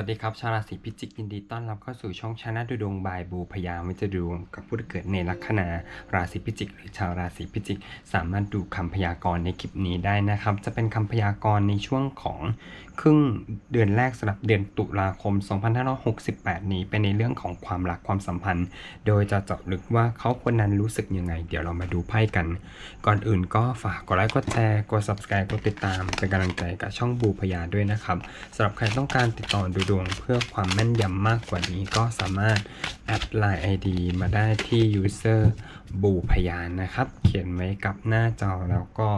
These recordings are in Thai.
วัสดีครับชาวราศีพิจิกยินดีต้อนรับเข้าสู่ช่องชาแนลดูดวงบายบูพยาวิจารดวงกับผู้ที่เกิดในลัคนาราศีพิจิก หรือชาวราศีพิจิก สามารถดูคำพยากรณ์ในคลิปนี้ได้นะครับ จะเป็นคำพยากรณ์ในช่วงของครึ่งเดือนแรกสำหรับเดือนตุลาคม 2568 นี้เป็นในเรื่องของความรักความสัมพันธ์ โดยจะเจาะลึกว่าเขาคนนั้นรู้สึกยังไง เดี๋ยวเรามาดูไพ่กัน ก่อนอื่นก็ฝากกดไลค์กดแชร์กด subscribe กดติดตามเป็นกำลังใจกับช่องบูพยาด้วยนะครับสำหรับใครต้องการติดต่อดูดวงเพื่อความแม่นยำมากกว่านี้ก็สามารถแอดไลน์ ID มาได้ที่ user บูพยานนะครับ เขียนไว้กับหน้าจอแล้วก็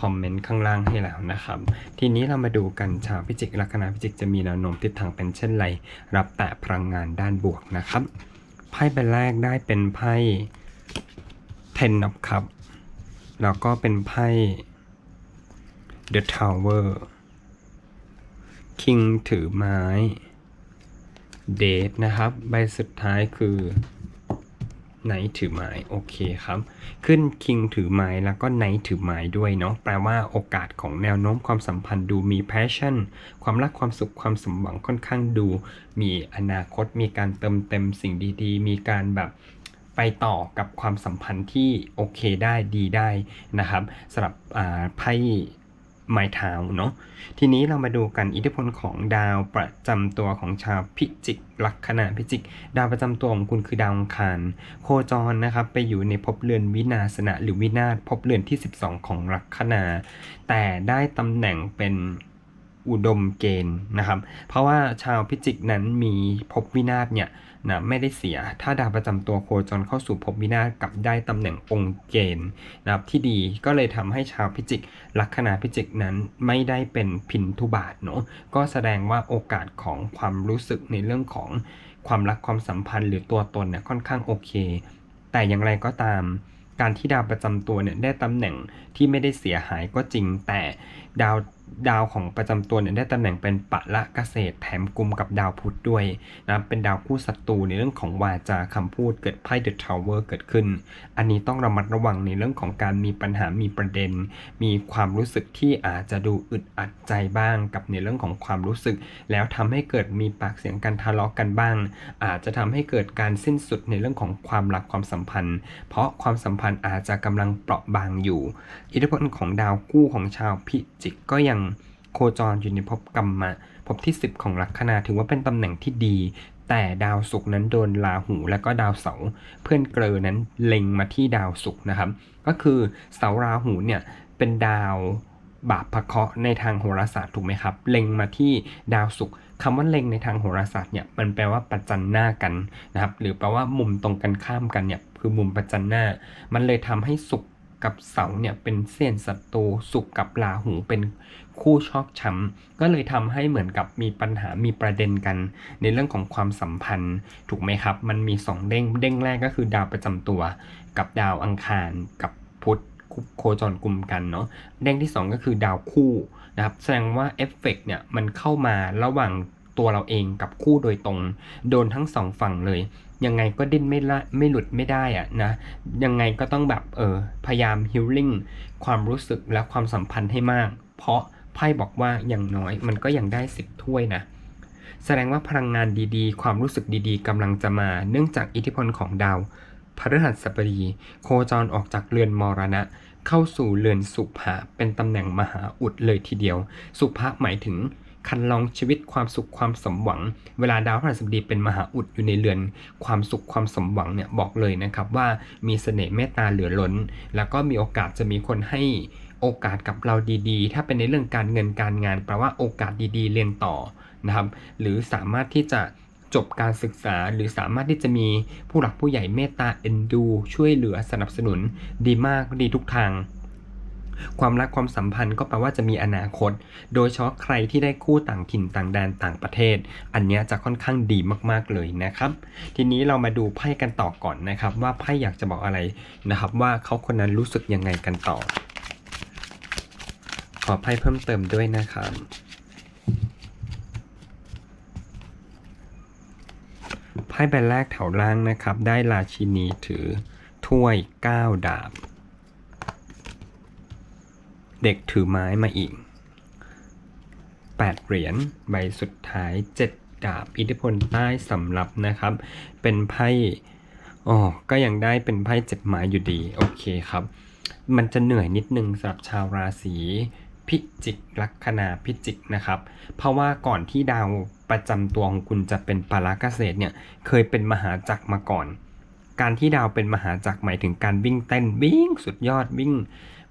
คอมเมนต์ข้างล่างให้แล้วนะครับ ทีนี้เรามาดูกันชาวพิจิกลัคนาพิจิกจะมีแนวโน้มทิศทางเป็นเช่นไร รับแต่พลังงานด้านบวกนะครับไพ่ใบแรกได้เป็นไพ่ Ten of Cup แล้วก็เป็นไพ่ The Tower King ถือไม้เดทนะครับ ใบสุดท้ายคือไนท์ถือไม้โอเคครับ ขึ้น King ถือไม้แล้วก็ไนท์ถือไม้ด้วยเนาะแปลว่าโอกาสของแนวโน้มความสัมพันธ์ดูมี passion ความรักความสุขความสมหวังค่อนข้างดู มีอนาคตมีการเติมเต็มสิ่งดีๆ มีการแบบไปต่อกับความสัมพันธ์ที่โอเคได้ดีได้นะครับสำหรับไพ่ ไม้เท้าเนาะทีนี้เรามาดูกันอิทธิพลของดาวประจำตัวของชาวพิจิกลัคนาพิจิก ดาวประจำตัวของคุณคือดาวอังคาร โคจรนะครับไปอยู่ในภพเรือนวินาศนะหรือวินาศภพเรือนที่ 12 ของลัคนา แต่ได้ตำแหน่งเป็น อุดมเกณฑ์นะครับ เพราะว่าชาวพิจิกนั้นมีภพวินาศเนี่ยนะไม่ได้เสีย ถ้าดาวประจำตัวโคจรเข้าสู่ภพวินาศกลับได้ตำแหน่งองค์เกณฑ์นะครับที่ดีก็เลยทำให้ชาวพิจิกลัคนาพิจิกนั้นไม่ได้เป็นพินทุบาทเนาะก็แสดงว่าโอกาสของความรู้สึกในเรื่องของความรักความสัมพันธ์หรือตัวตนเนี่ยค่อนข้างโอเค แต่อย่างไรก็ตามการที่ดาวประจำตัวเนี่ยได้ตำแหน่งที่ไม่ได้เสียหายก็จริง แต่ดาว ดาวของประจำตัวเนี่ยได้ตำแหน่งเป็นปะละเกษตรแถมกลุ่มกับดาวพุธด้วยนะเป็นดาวคู่ศัตรูในเรื่องของวาจาคำพูดเกิดไพ่เดอะทาวเวอร์เกิดขึ้น อันนี้ต้องระมัดระวังในเรื่องของการมีปัญหามีประเด็น มีความรู้สึกที่อาจจะดูอึดอัดใจบ้างกับในเรื่องของความรู้สึก แล้วทำให้เกิดมีปากเสียงกันทะเลาะกันบ้าง อาจจะทำให้เกิดการสิ้นสุดในเรื่องของความรักความสัมพันธ์ เพราะความสัมพันธ์อาจจะกำลังเปราะบางอยู่ อิทธิพลของดาวคู่ของชาวพิจิกก็ยังโคจรอยู่ในภพกรรมะภพที่ 10 ของลัคนาถือว่าเป็นตำแหน่งที่ดี แต่ดาวศุกร์นั้นโดนราหูและก็ดาวเสาร์เพื่อนเกลอนั้นเล็งมาที่ดาวศุกร์นะครับ ก็คือเสาราหูเนี่ยเป็นดาวบาปพะเคาะในทางโหราศาสตร์ถูกไหมครับ เล็งมาที่ดาวศุกร์คำว่าเล็งในทางโหราศาสตร์เนี่ยมันแปลว่าประจันหน้ากันนะครับ หรือแปลว่ามุมตรงกันข้ามกันเนี่ยคือมุมประจันหน้า มันเลยทำให้ศุกร์กับเสาเนี่ยเป็นเส้นศัตรูศุกร์กับราหูเป็น คู่ชอกช้ำก็เลยทำให้เหมือนกับมีปัญหามีประเด็นกัน ในเรื่องของความสัมพันธ์ ถูกไหมครับ มันมีสองเด้งเด้งแรกก็คือดาวประจำตัว กับดาวอังคารกับพุธโคจรกลุ่มกันเนาะเด้งที่สองก็คือดาวคู่นะครับแสดงว่าเอฟเฟกเนี่ยมันเข้ามาระหว่างตัวเราเองกับคู่โดยตรง โดนทั้งสองฝั่งเลย ยังไงก็ดิ้นไม่ละไม่หลุดไม่ได้อะนะ ยังไงก็ต้องแบบเออพยายามฮิลลิ่งความรู้สึกและความสัมพันธ์ให้มาก เพราะ ไพ่บอกว่าอย่างน้อยมันก็ยังได้สิบถ้วยนะ แสดงว่าพลังงานดีๆ ความรู้สึกดีๆกำลังจะมาเนื่องจากอิทธิพลของดาวพฤหัสบดี โคจรออกจากเรือนมรณะ เข้าสู่เรือนสุภะเป็นตำแหน่งมหาอุดเลยทีเดียว สุภะหมายถึง คันลองชีวิตความสุขความสมหวัง เวลาดาวพฤหัสบดีเป็นมหาอุดอยู่ในเรือน ความสุขความสมหวังเนี่ยบอกเลยนะครับว่ามีเสน่ห์เมตตาเหลือล้น แล้วก็มีโอกาสจะมีคนให้โอกาสกับเราดีๆ ถ้าเป็นในเรื่องการเงินการงานแปลว่าโอกาสดีๆ เรียนต่อนะครับ หรือสามารถที่จะจบการศึกษาหรือสามารถที่จะมีผู้หลักผู้ใหญ่เมตตาเอ็นดู ช่วยเหลือสนับสนุนดีมากดีทุกทาง ความรักความสัมพันธ์ก็แปลว่าจะมีอนาคต โดยเฉพาะใครที่ได้คู่ต่างถิ่นต่างแดนต่างประเทศ อันนี้จะค่อนข้างดีมากๆเลยนะครับ ทีนี้เรามาดูไพ่กันต่อก่อนนะครับ ว่าไพ่อยากจะบอกอะไรนะครับ ว่าเขาคนนั้นรู้สึกยังไงกันต่อ ขอไพ่เพิ่มเติมด้วยนะครับไพ่ใบแรกแถวล่างนะครับ ได้ราชินีถือถ้วย 9 ดาบ เด็กถือไม้มาอีก 8 เหรียญใบสุดท้าย7ดดาบอิทธิพลใต้สำรับนะครับ เป็นไพ่อ๋อก็ยังได้เป็นไพ่เจ็ดไม้อยู่ดี โอเคครับ มันจะเหนื่อยนิดนึงสำหรับชาวราศีพิจิกลัคนาพิจิกนะครับ เพราะว่าก่อนที่ดาวประจำตัวของคุณจะเป็นปาราเกษตรเนี่ยเคยเป็นมหาจักรมาก่อน การที่ดาวเป็นมหาจักรหมายถึงการวิ่งเต้นวิ่งสุดยอดวิ่ง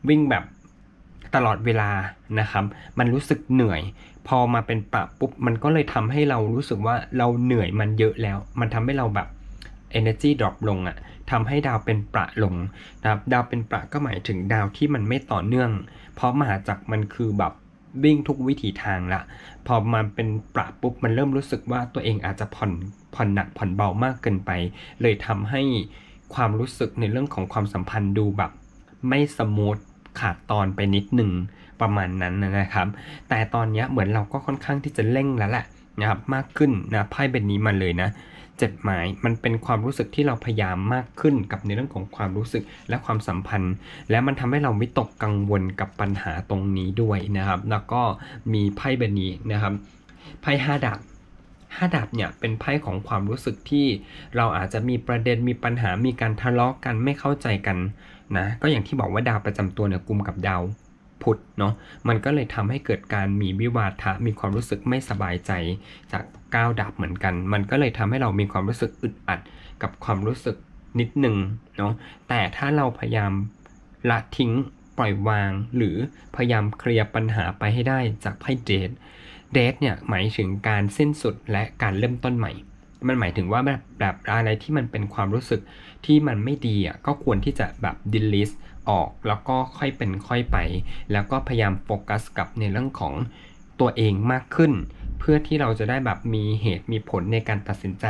วิ่งแบบ ตลอดเวลานะครับ มันรู้สึกเหนื่อย พอมาเป็นปะปุ๊บมันก็เลยทำให้เรารู้สึกว่าเราเหนื่อยมันเยอะแล้ว มันทำให้เราแบบ energy drop ลงอะทำให้ดาวเป็นประลงนะครับดาวเป็นประก็หมายถึงดาวที่มันไม่ต่อเนื่อง เพราะมหาจักรมันคือแบบวิ่งทุกวิถีทางละ พอมันเป็นประปุ๊บมันเริ่มรู้สึกว่าตัวเองอาจจะผ่อนผ่อนหนักผ่อนเบามากเกินไป เลยทำให้ความรู้สึกในเรื่องของความสัมพันธ์ดูแบบ ไม่สมูท ขาดตอนไปนิดหนึ่งประมาณนั้นนะครับ แต่ตอนนี้เหมือนเราก็ค่อนข้างที่จะเร่งแล้วแหละนะครับมากขึ้นนะไพ่เป็นนี้มาเลยนะเจ็ดหมายมันเป็นความรู้สึกที่เราพยายามมากขึ้นกับในเรื่องของความรู้สึกและความสัมพันธ์ และมันทำให้เราไม่ตกกังวลกับปัญหาตรงนี้ด้วยนะครับ แล้วก็มีไพ่ใบนี้นะครับไพ่ห้าดาบห้าดาบเนี่ยเป็นไพ่ของความรู้สึกที่เราอาจจะมีประเด็นมีปัญหามีการทะเลาะกันไม่เข้าใจกัน นะก็อย่างที่บอกว่าดาวประจำตัวเนี่ยกุมกับดาวพุธเนาะมันก็เลยทำให้เกิดการมีวิวาทะมีความรู้สึกไม่สบายใจจากก้าวดับเหมือนกัน มันก็เลยทำให้เรามีความรู้สึกอึดอัดกับความรู้สึกนิดหนึ่งเนาะแต่ถ้าเราพยายามละทิ้งปล่อยวาง หรือพยายามเคลียร์ปัญหาไปให้ได้จากไพ่เดทเดทเนี่ยหมายถึงการสิ้นสุดและการเริ่มต้นใหม่ มันหมายถึงว่าแบบแบบอะไรที่มันเป็นความรู้สึกที่มันไม่ดีอะก็ควรที่จะแบบ delete ออกแล้วก็ค่อยเป็นค่อยไป แล้วก็พยายามโฟกัสกับในเรื่องของตัวเองมากขึ้น เพื่อที่เราจะได้แบบมีเหตุมีผลในการตัดสินใจ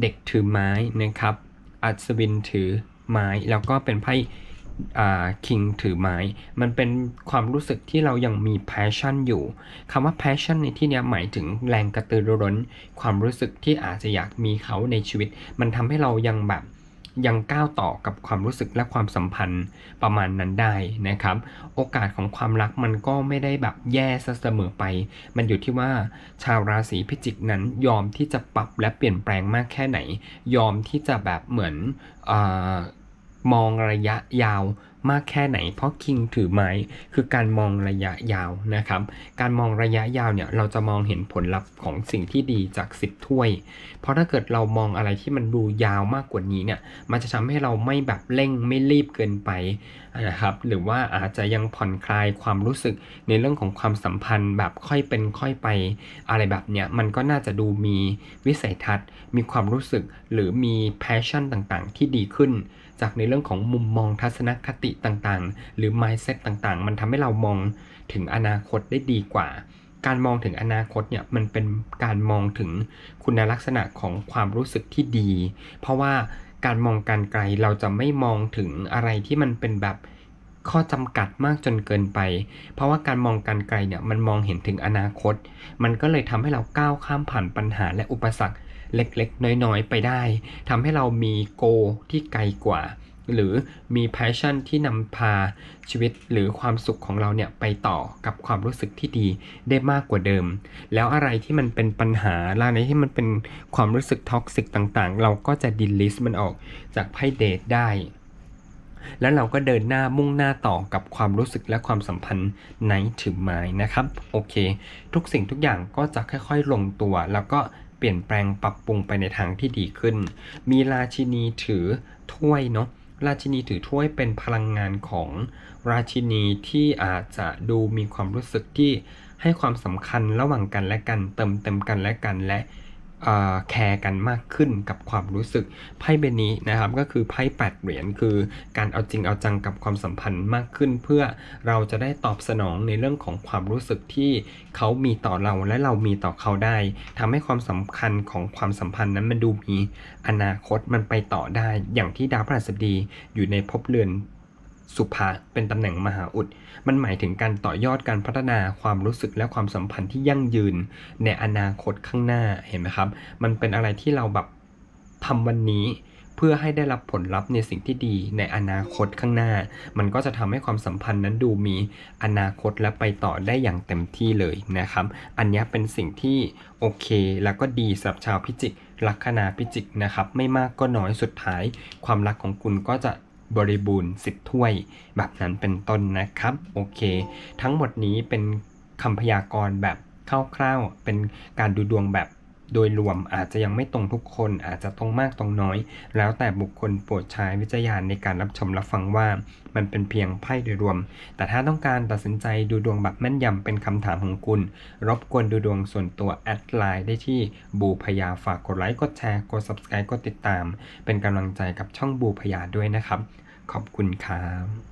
เด็กถือไม้นะครับ อัศวินถือไม้แล้วก็เป็นไพ่ คิงถือไม้ มันเป็นความรู้สึกที่เรายังมี passion อยู่คำว่า passion ในที่นี้หมายถึงแรงกระตือรือร้น ความรู้สึกที่อาจจะอยากมีเขาในชีวิต มันทำให้เรายังแบบยังก้าวต่อกับความรู้สึกและความสัมพันธ์ประมาณนั้นได้นะครับ โอกาสของความรักมันก็ไม่ได้แบบแย่ซะเสมอไป มันอยู่ที่ว่าชาวราศีพิจิกนั้นยอมที่จะปรับและเปลี่ยนแปลงมากแค่ไหน ยอมที่จะแบบเหมือนอ มองระยะยาวมากแค่ไหน เพราะคิงถือไม้คือการมองระยะยาวนะครับ การมองระยะยาวเนี่ยเราจะมองเห็นผลลัพธ์ของสิ่งที่ดีจากสิบถ้วย เพราะถ้าเกิดเรามองอะไรที่มันดูยาวมากกว่านี้เนี่ย มันจะทำให้เราไม่แบบเร่งไม่รีบเกินไป นะครับหรือว่าอาจจะยังผ่อนคลายความรู้สึกในเรื่องของความสัมพันธ์แบบค่อยเป็นค่อยไปอะไรแบบเนี้ยมันก็น่าจะดูมีวิสัยทัศน์ มีความรู้สึกหรือมีแพชชั่นต่างๆ ที่ดีขึ้น จากในเรื่องของมุมมองทัศนคติต่างๆ หรือ mindset ต่างๆ มันทำให้เรามองถึงอนาคตได้ดีกว่าการมองถึงอนาคตเนี่ยมันเป็นการมองถึงคุณลักษณะของความรู้สึกที่ดี เพราะว่า การมองการไกลเราจะไม่มองถึงอะไรที่มันเป็นแบบข้อจำกัดมากจนเกินไป เพราะว่าการมองการไกลเนี่ยมันมองเห็นถึงอนาคต มันก็เลยทำให้เราก้าวข้ามผ่านปัญหาและอุปสรรคเล็กๆ น้อยๆ ไปได้ทำให้เรามีโกที่ไกลกว่า หรือมีแพชชั่นที่นำพาชีวิตหรือความสุขของเราเนี่ยไปต่อกับความรู้สึกที่ดีได้มากกว่าเดิม แล้วอะไรที่มันเป็นปัญหาอะไรที่มันเป็นความรู้สึกท็อกซิกต่างๆ เราก็จะดิลิสมันออกจากไพ่เดทได้ แล้วเราก็เดินหน้ามุ่งหน้าต่อกับความรู้สึกและความสัมพันธ์ในถือไม้นะครับ โอเค ทุกสิ่งทุกอย่างก็จะค่อยๆลงตัวแล้วก็เปลี่ยนแปลงปรับปรุงไปในทางที่ดีขึ้น มีราชินีถือถ้วยเนาะ ราชินีถือถ้วยเป็นพลังงานของราชินีที่อาจจะดูมีความรู้สึกที่ให้ความสำคัญระหว่างกันและกัน เติมเต็มกันและกันและ แคร์กันมากขึ้นกับความรู้สึกไพ่เบนี้นะครับก็คือไพ่แปดเหรียญคือการเอาจริงเอาจังกับความสัมพันธ์มากขึ้น เพื่อเราจะได้ตอบสนองในเรื่องของความรู้สึกที่เขามีต่อเราและเรามีต่อเขาได้ทำให้ความสำคัญของความสัมพันธ์นั้นมันดูมีอนาคตมันไปต่อได้ อย่างที่ดาวพฤหัสบดีอยู่ในภพเรือน สุภะเป็นตำแหน่งมหาอุด มันหมายถึงการต่อยอดการพัฒนาความรู้สึกและความสัมพันธ์ที่ยั่งยืนในอนาคตข้างหน้าเห็นไหมครับ มันเป็นอะไรที่เราแบบทำวันนี้เพื่อให้ได้รับผลลัพธ์ในสิ่งที่ดีในอนาคตข้างหน้า มันก็จะทำให้ความสัมพันธ์นั้นดูมีอนาคตและไปต่อได้อย่างเต็มที่เลยนะครับ อันนี้เป็นสิ่งที่โอเค แล้วก็ดีสำหรับชาวพิจิกลัคนาพิจิกนะครับ ไม่มากก็น้อยสุดท้าย ความรักของคุณก็จะ บริบูรณ์สิบถ้วย แบบนั้นเป็นต้นนะครับ โอเค ทั้งหมดนี้เป็นคำพยากรณ์แบบคร่าวๆ เป็นการดูดวงแบบโดยรวมอาจจะยังไม่ตรงทุกคนอาจจะตรงมากตรงน้อย แล้วแต่บุคคลโปรดใช้วิจารณญาณในการรับชมรับฟังว่า มันเป็นเพียงไพ่โดยรวม แต่ถ้าต้องการตัดสินใจดูดวงแบบแม่นยำเป็นคำถามของคุณ รบกวนดูดวงส่วนตัวแอดไลน์ได้ที่บูพยาฝากกดไลค์กดแชร์กด subscribe กดติดตาม เป็นกำลังใจกับช่องบูพยาด้วยนะครับ ขอบคุณครับ